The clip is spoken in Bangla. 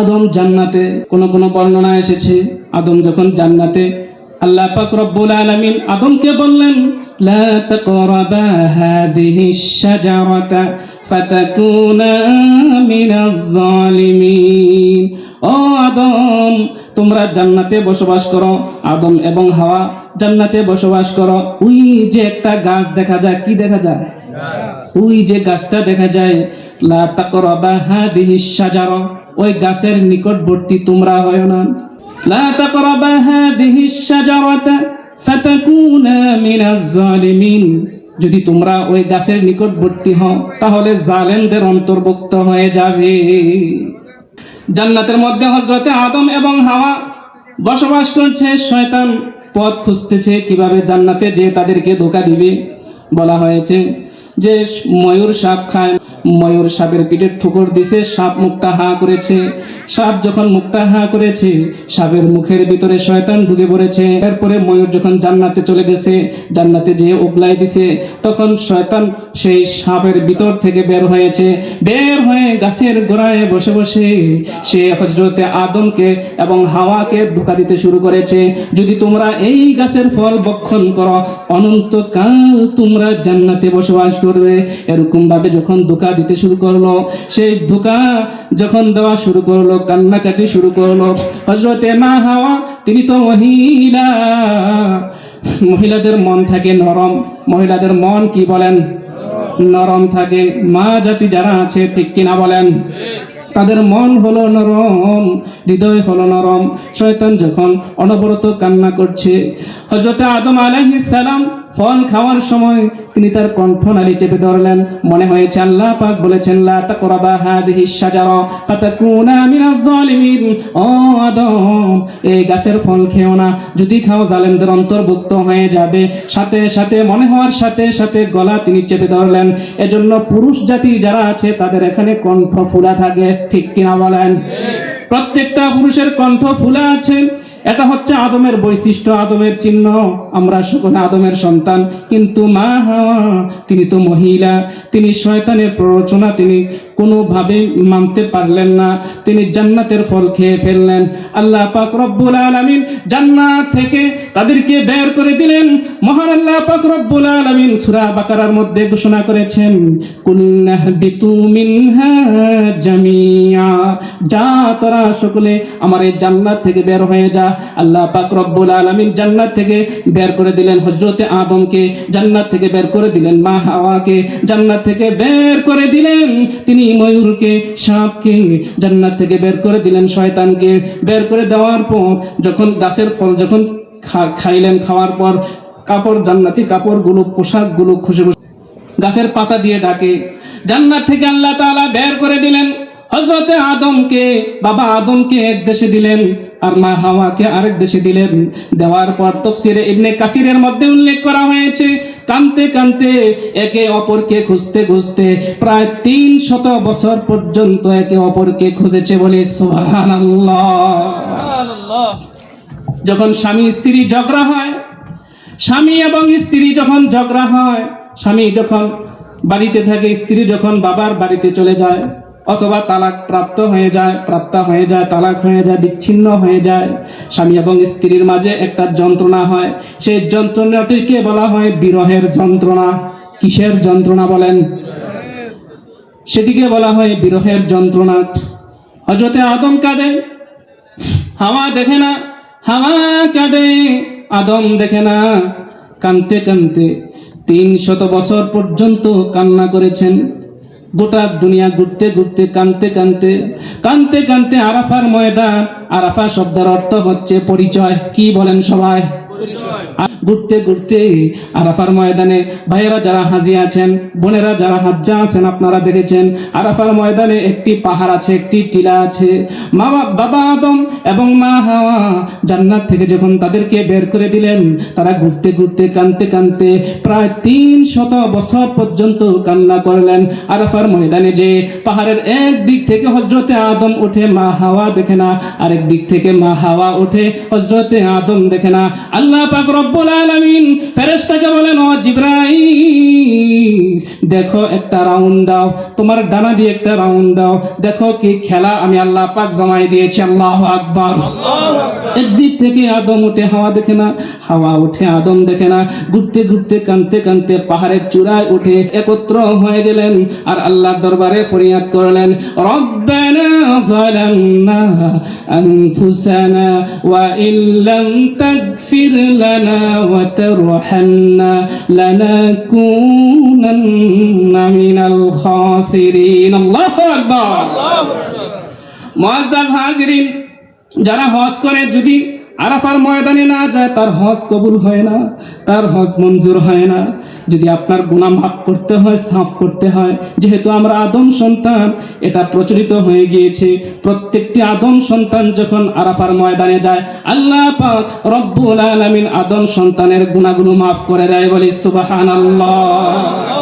আদম জান্নাতে কোন কোন বর্ণনা এসেছে। আদম যখন জান্নাতে আল্লাহ পাক রব্বুল আলামিন আদমকে বললেন লা তাকরাবা হাদিহি শাজারাতা ফাতাকুনা মিনাজ জালিমিন ও আদম তোমরা জান্নাতে বসবাস করো। আদম এবং হাওয়া জান্নাতে বসবাস করো। ওই যে একটা গাছ দেখা যায় কি দেখা যায়? ওই যে গাছটা দেখা যায় লা তাকরাবা হাদিহি শাজারা। ওই গাছের নিকটবর্তী তোমরা হয় না। যদি তোমরা ওই গাছের নিকটবর্তী হও, তাহলে জালেমদের অন্তর্ভুক্ত হয়ে যাবে। জান্নাতের মধ্যে হজরতে আদম এবং হাওয়া বসবাস করছে, শয়তান পথ খুঁজতেছে কীভাবে জান্নাতে যে তাদেরকে ধোকা দিবে। বলা হয়েছে যে ময়ূর সাপ খায় ময়ূর সাপের পিঠের ঠুকর দিছে, সাপ মুখটা হা করেছে। সাপ যখন মুখটা হা করেছে, সাপের মুখের ভিতরে শয়তান ঢুকে পড়েছে। এরপরে ময়ূর যখন জান্নাতে চলে গেছে, জান্নাতে যেয়ে উগলাই দিছে, তখন শয়তান সেই সাপের ভিতর থেকে বের হয়েছে। বের হয়ে গাছের গোড়ায় বসে বসে সে হজরতে আদমকে এবং হাওয়াকে ধোকা দিতে শুরু করেছে। যদি তোমরা এই গাছের ফল বক্ষণ করো, অনন্তকাল তোমরা জান্নাতে বসবাস করবে। এরকম ভাবে যখন ধোকা দিতে শুরু করল। সেই ধোকা যখন দেওয়া শুরু করল, কান্নাকাটি শুরু করল। হজরতে মা হাওয়া, তিনি তো মহিলা। মহিলাদের মন থাকে নরম। মহিলাদের মন কি বলেন? নরম থাকে। মা জাতি যারা আছে, ঠিক কিনা বলেন? তাদের মন হলো নরম, হৃদয় হলো নরম। শয়তান যখন অনবরত কান্না করছে হজরতে আদম সালাম ফল খাওয়ার সময় তিনি তার কণ্ঠনালী চেপে ধরলেন। মনে হয়েছে আল্লাহ পাক বলেছেন, লা তাকরাবা হাদিহি শাজারা, ফাতাকুনা মিনাজ জালিমিন ও আদম। এই গাছের ফল খেও না। যদি খাও, জালেমদের অন্তর্ভুক্ত হয়ে যাবে। সাথে সাথে মনে হওয়ার সাথে সাথে গলা তিনি চেপে ধরলেন। এজন্য পুরুষ জাতি যারা আছে, তাদের এখানে কণ্ঠ ফুলা থাকে। ঠিক কিনা বলেন? প্রত্যেকটা পুরুষের কণ্ঠ ফুলা আছে। এটা হচ্ছে আদমের বৈশিষ্ট্য, আদমের চিহ্ন। আমরা সকলে আদমের সন্তান। কিন্তু মা, তিনি তো মহিলা। তিনি শয়তানের প্ররোচনা তিনি কোনোভাবে মানতে পারলেন না। তিনি জান্নাতের ফল খেয়ে ফেললেন। আল্লাহ পাক রব্বুল আলামিন জান্নাত থেকে তাদেরকে বের করে দিলেন। মহান আল্লাহ পাক রব্বুল আলামিন সূরা বাকারার মধ্যে ঘোষণা করেছেন কুল্লাহবিতু মিনহা জামিয়া যা তোরা সকলে আমার এই জান্নাত থেকে বের হয়ে যা। আল্লাহ পাক রব্বুল আলামিন জান্নাত থেকে বের করে দিলেন হযরতে আদমকে, জান্নাত থেকে বের করে দিলেন মা হাওয়াকে, জান্নাত থেকে বের করে দিলেন তিনি ময়ূরকে, সাপকে, জান্নাত থেকে বের করে দিলেন শয়তানকে। বের করে দেওয়ার পর যখন গাছের ফল যখন খাইলেন, খাওয়ার পর কাপড়, জান্নাতি কাপড়গুলো, পোশাকগুলো খুশে খুশে গাছের পাতা দিয়ে ডাকে। জান্নাত থেকে আল্লাহ তাআলা বের করে দিলেন হজরতে আদমকে, বাবা আদমকে এক দেশে দিলেন। আর মা হাওয়াকে আরেক দেশে দিলেন দেওয়ার পর তফসিরে ইবনে কাসিরের মধ্যে উল্লেখ করা হয়েছে কানতে কানতে একে অপরকে খুঁজতে খুঁজতে প্রায় তিন শত বছর পর্যন্ত একে অপরকে খুঁজেছে বলে যখন স্বামী স্ত্রী ঝগড়া হয় স্বামী এবং স্ত্রী যখন ঝগড়া হয় স্বামী যখন বাড়িতে থাকে স্ত্রী যখন বাবার বাড়িতে চলে যায় অথবা তালাক প্রাপ্ত হয়ে যায়, প্রাপ্ত হয়ে যায়, তালাক হয়ে যায়, বিচ্ছিন্ন হয়ে যায়। স্বামী এবং স্ত্রীর মাঝে একটা যন্ত্রণা হয়। সেই যন্ত্রণাটিকে বলা হয় বিরহের যন্ত্রণা। কিসের যন্ত্রণা বলেন? সেটিকে বলা হয় বিরহের যন্ত্রণা। হজরতে আদম কাঁদে, হাওয়া দেখে না, হাওয়া কাঁদে, আদম দেখে না। কানতে কানতে তিন শত বছর পর্যন্ত কান্না করেছেন। গোটা দুনিয়া ঘুরতে ঘুরতে, কানতে কানতে কানতে কানতে আরাফার ময়দান। আরাফা শব্দের অর্থ হচ্ছে পরিচয়। কি বলেন সবাই? ঘুরতে ঘুরতে আরাফার ময়দানে ভাইয়েরা যারা হাজি আছেন, বোনেরা যারা হাজ্জা আছেন আপনারা দেখেছেন, আরাফার ময়দানে একটি পাহাড় আছে, একটি টিলা আছে। মা বাবা আদম এবং মা হাওয়া জান্নাত থেকে যখন তাদেরকে বের করে দিলেন, তারা ঘুরতে ঘুরতে, কানতে কানতে প্রায় তিন শত বছর পর্যন্ত কান্না করলেন। আরাফার ময়দানে যে পাহাড়ের এক দিক থেকে হজরতে আদম উঠে মা হাওয়া দেখে না। আরেক দিক থেকে মা হাওয়া উঠে হজরতে আদম দেখে না। আল্লাহ আল্লাহ পাক রব্বুল আলামিন ফেরেশতাকে বলেন, ও জিবরাইল, দেখো একটা রাউন্ড দাও, তোমার ডানা দিয়ে একটা রাউন্ড দাও, দেখো কি খেলা আমি আল্লাহ পাক জমাই দিয়েছি আল্লাহু আকবার। একদিক থেকে আদম উঠে হাওয়া দেখে না হাওয়া উঠে আদম দেখে না। ঘুরতে ঘুরতে কানতে কানতে পাহাড়ের চূড়ায় উঠে একত্র হয়ে গেলেন আর আল্লাহর দরবারে ফরিয়াদ করলেন রব্বানা আল্লাহু হাজিরিন যারা হজ করে, যদি আরাফার ময়দানে না যায়, তার হজ কবুল হয় না, তার হজ মঞ্জুর হয় না। যদি আপনার গুনাহ মাফ করতে হয়, সাফ করতে হয়, যেহেতু আমরা আদম সন্তান, এটা প্রচলিত হয়ে গিয়েছে। প্রত্যেকটি আদম সন্তান যখন আরাফার ময়দানে যায়, আল্লাহ রব্বুল আলামিন আদম সন্তানের গুনাহগুলো মাফ করে দেয়, বলি সুবহানাল্লাহ।